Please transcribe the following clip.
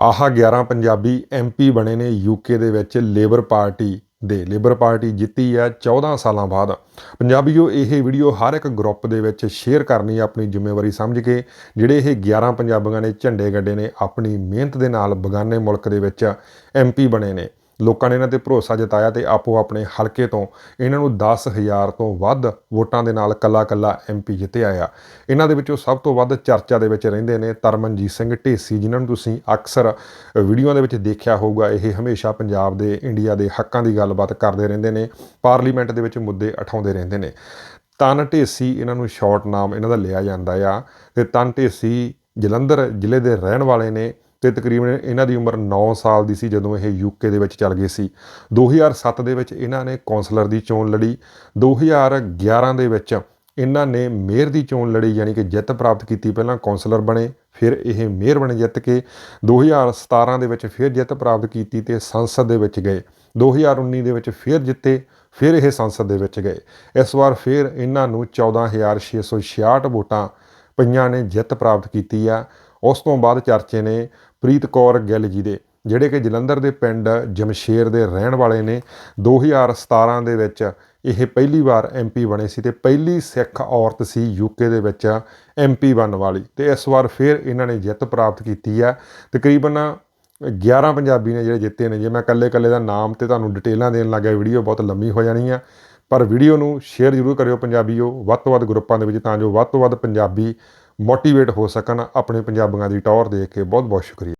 ਆਹ 11 ਪੰਜਾਬੀ ਐਮਪੀ ਬਣੇ ਨੇ ਯੂਕੇ ਦੇ ਵਿੱਚ ਲੇਬਰ ਪਾਰਟੀ ਦੇ। ਲੇਬਰ ਪਾਰਟੀ ਜਿੱਤੀ ਹੈ 14 ਸਾਲਾਂ ਬਾਅਦ। ਪੰਜਾਬੀਓ, ਇਹ ਵੀਡੀਓ ਹਰ ਇੱਕ ਗਰੁੱਪ ਦੇ ਵਿੱਚ ਸ਼ੇਅਰ ਕਰਨੀ ਆਪਣੀ ਜ਼ਿੰਮੇਵਾਰੀ ਸਮਝ ਕੇ, ਜਿਹੜੇ ਇਹ 11 ਪੰਜਾਬੀਆਂ ਨੇ ਝੰਡੇ ਗੱਡੇ ਨੇ, ਆਪਣੀ ਮਿਹਨਤ ਦੇ ਨਾਲ ਬਗਾਨੇ ਮੁਲਕ ਦੇ ਵਿੱਚ ਐਮਪੀ ਬਣੇ ਨੇ। ਲੋਕਾਂ ਨੇ ਇਹਨਾਂ ਤੇ ਭਰੋਸਾ ਜਤਾਇਆ ਤੇ ਆਪੋ ਆਪਣੇ ਹਲਕੇ ਤੋਂ ਇਹਨਾਂ ਨੂੰ 10000 ਤੋਂ ਵੱਧ ਵੋਟਾਂ ਦੇ ਨਾਲ ਕੱਲਾ ਕੱਲਾ ਐਮਪੀ ਜਿੱਤਿਆ ਆ। ਇਹਨਾਂ ਦੇ ਵਿੱਚੋਂ ਸਭ ਤੋਂ ਵੱਧ ਚਰਚਾ ਦੇ ਵਿੱਚ ਰਹਿੰਦੇ ਨੇ ਤਰਮਨਜੀਤ ਸਿੰਘ ਢੇਸੀ, ਜਿਨ੍ਹਾਂ ਨੂੰ ਤੁਸੀਂ ਅਕਸਰ ਵੀਡੀਓਆਂ ਦੇ ਵਿੱਚ ਦੇਖਿਆ ਹੋਊਗਾ, ਇਹ ਹਮੇਸ਼ਾ ਪੰਜਾਬ ਦੇ ਇੰਡੀਆ ਦੇ ਹੱਕਾਂ ਦੀ ਗੱਲਬਾਤ ਕਰਦੇ ਰਹਿੰਦੇ ਨੇ, ਪਾਰਲੀਮੈਂਟ ਦੇ ਵਿੱਚ ਮੁੱਦੇ ਉਠਾਉਂਦੇ ਰਹਿੰਦੇ ਨੇ। ਤਨ ਢੇਸੀ ਇਹਨਾਂ ਨੂੰ ਸ਼ਾਰਟ ਨਾਮ ਇਹਨਾਂ ਦਾ ਲਿਆ ਜਾਂਦਾ ਆ ਤੇ ਤਨ ਢੇਸੀ ਜਲੰਧਰ ਜ਼ਿਲ੍ਹੇ ਦੇ ਰਹਿਣ ਵਾਲੇ ਨੇ। ਤੇ ਤਕਰੀਬਨ ਇਹਨਾਂ ਦੀ ਉਮਰ 9 ਸਾਲ ਦੀ ਸੀ ਜਦੋਂ ਇਹ ਯੂਕੇ ਦੇ ਵਿੱਚ ਚੱਲ ਗਏ ਸੀ। 2007 ਦੇ ਵਿੱਚ ਇਹਨਾਂ ਨੇ ਕੌਂਸਲਰ ਦੀ ਚੋਣ ਲੜੀ। 2011 ਦੇ ਵਿੱਚ ਇਹਨਾਂ ਨੇ ਮੇਅਰ ਦੀ ਚੋਣ ਲੜੀ, ਯਾਨੀ ਕਿ ਜਿੱਤ ਪ੍ਰਾਪਤ ਕੀਤੀ। ਪਹਿਲਾਂ ਕੌਂਸਲਰ ਬਣੇ, ਫਿਰ ਇਹ ਮੇਅਰ ਬਣੇ ਜਿੱਤ ਕੇ। 2017 ਦੇ ਵਿੱਚ ਫਿਰ ਜਿੱਤ ਪ੍ਰਾਪਤ ਕੀਤੀ ਤੇ ਸੰਸਦ ਦੇ ਵਿੱਚ ਗਏ। 2019 ਦੇ ਵਿੱਚ ਫਿਰ ਜਿੱਤੇ, ਫਿਰ ਇਹ ਸੰਸਦ ਦੇ ਵਿੱਚ ਗਏ। ਇਸ ਵਾਰ ਫਿਰ ਇਹਨਾਂ ਨੂੰ 14666 ਵੋਟਾਂ ਪਈਆਂ ਨੇ ਜਿੱਤ ਪ੍ਰਾਪਤ ਕੀਤੀ ਆ। ਉਸ ਤੋਂ ਬਾਅਦ ਚਰਚੇ ਨੇ ਪ੍ਰੀਤ ਕੌਰ ਗਿੱਲ ਜੀ ਦੇ, ਜਿਹੜੇ ਕਿ ਜਲੰਧਰ ਦੇ ਪਿੰਡ ਜਮਸ਼ੇਰ ਦੇ ਰਹਿਣ ਵਾਲੇ ਨੇ। 2017 ਦੇ ਵਿੱਚ ਇਹ ਪਹਿਲੀ ਵਾਰ ਐਮਪੀ ਬਣੇ ਸੀ ਤੇ ਪਹਿਲੀ ਸਿੱਖ ਔਰਤ ਸੀ ਯੂਕੇ ਦੇ ਵਿੱਚ ਐਮਪੀ ਬਣਨ ਵਾਲੀ। ਤੇ ਇਸ ਵਾਰ ਫਿਰ ਇਹਨਾਂ ਨੇ ਜਿੱਤ ਪ੍ਰਾਪਤ ਕੀਤੀ ਆ ਤਕਰੀਬਨ 11 ਪੰਜਾਬੀ ਨੇ ਜਿਹੜੇ ਜਿੱਤੇ ਨੇ। ਜੇ ਮੈਂ ਕੱਲੇ ਕੱਲੇ ਦਾ ਨਾਮ ਤੇ ਤੁਹਾਨੂੰ ਡਿਟੇਲਾਂ ਦੇਣ ਲੱਗਾ ਵੀਡੀਓ ਬਹੁਤ ਲੰਮੀ ਹੋ ਜਾਣੀ ਆ। ਪਰ ਵੀਡੀਓ ਨੂੰ ਸ਼ੇਅਰ ਜ਼ਰੂਰ ਕਰਿਓ ਪੰਜਾਬੀਓ। ਵੱਧ ਤੋਂ ਵੱਧ ਗਰੁੱਪਾਂ ਦੇ ਵਿੱਚ ਤਾਂ ਜੋ ਵੱਧ ਤੋਂ ਵੱਧ ਪੰਜਾਬੀ ਮੋਟੀਵੇਟ ਹੋ ਸਕਣ ਆਪਣੇ ਪੰਜਾਬੀਆਂ ਦੀ ਟੌਰ ਦੇਖ ਕੇ ਬਹੁਤ ਬਹੁਤ ਸ਼ੁਕਰੀਆ।